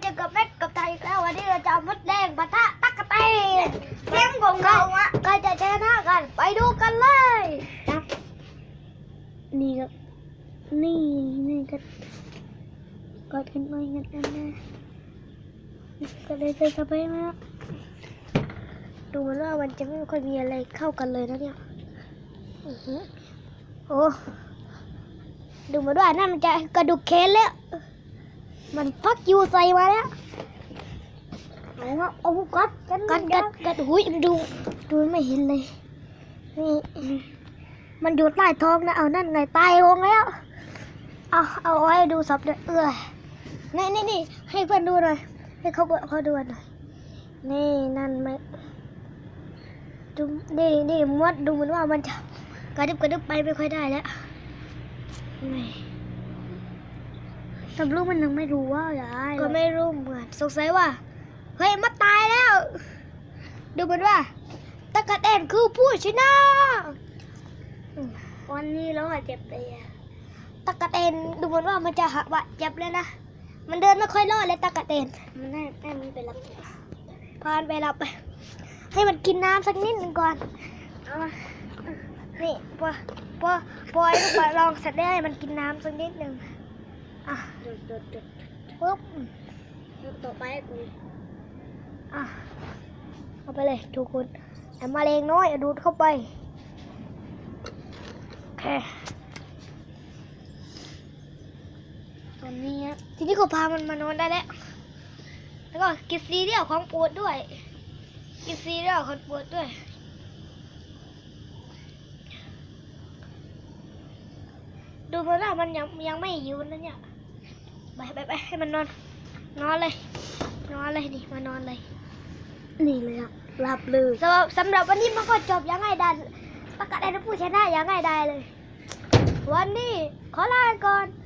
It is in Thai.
เจอกับเม็ดกับไทยแล้ววันนี้เราจะเอามดแดงปะทะตักกะเตนเกมของเราอะใครจะชนะกัน ไปดูกันเลยครับนี่ครับนี่นี่ก็กอดกันไว้กันนะนะก็เลยจะสบายมากดูมือนว่ามันจะไม่ค่อยมีอะไรเข้ากันเลยนะเนี่ยอื้อหือโอ้ดูมือนว่านั่นมันจะกระดูกแขนแล้ว มันฟักยูใส่มาแล้วเอาครับเอากัดกันกัดกัดกัดหุยมันดูดูไม่เห็นเลยนี่มันอยู่ใต้ท้องนะเอานั่นไงตายลงแล้วเอาเอาไว้ดูสับเลยเออนี่นี่นี่ให้เพื่อนดูหน่อยให้เขาเปิดเขาดูหน่อยนี่นั่นไม่ดูนี่นี่มดดูเหมือนว่ามันจะกระดึบกระดึบไปไม่ค่อยได้แล้วนี่ แต่ลูกมันยังไม่รู้ว่าอะไรก็ไม่รู้เหมือนสงสัยว่า เฮ้ยมันตายแล้ว ดูเหมือนว่าตะกะแตนคือผู้ชนะอืมวันนี้เราอาจเจ็บเลยอะตะกะแตนดูเหมือนว่ามันจะหักบาดเจ็บเลยนะ มันเดินไม่ค่อยรอดเลยตะกะแตนมันให้ให้มันไปรับพานไปรับไปให้มันกินน้ำสักนิดหนึ่งก่อนเอามานี่พอพอพอไอ้ลูกบอลลองเสร็จได้วให้มันกินน้ำสักนิดหนึ่ง อะดุดดุดดุดปุ๊บต่อไปกูอะเอาไปเลยทุกคนไอ้มะเร็งน้อยดูดเข้าไปโอเคตอนนี้ครับทีนี้ก็พามันมานอนได้แล้ว แล้วก็กินซีเรียลของโปวดด้วย กินซีเรียลของโปวดด้วยดูเหมือนว่ามันยังยังไม่หิวนะเนี่ย ไปไปไปให้มันนอน นอนเลย นอนเลยดิมานอนเลย นี่เลยครับรับเลยสำหรับสำหรับวันนี้มันก็จบยังไงดันประกาศได้ผู้ชนะยังไงได้เลย วันนี้ขอลาไปก่อนกด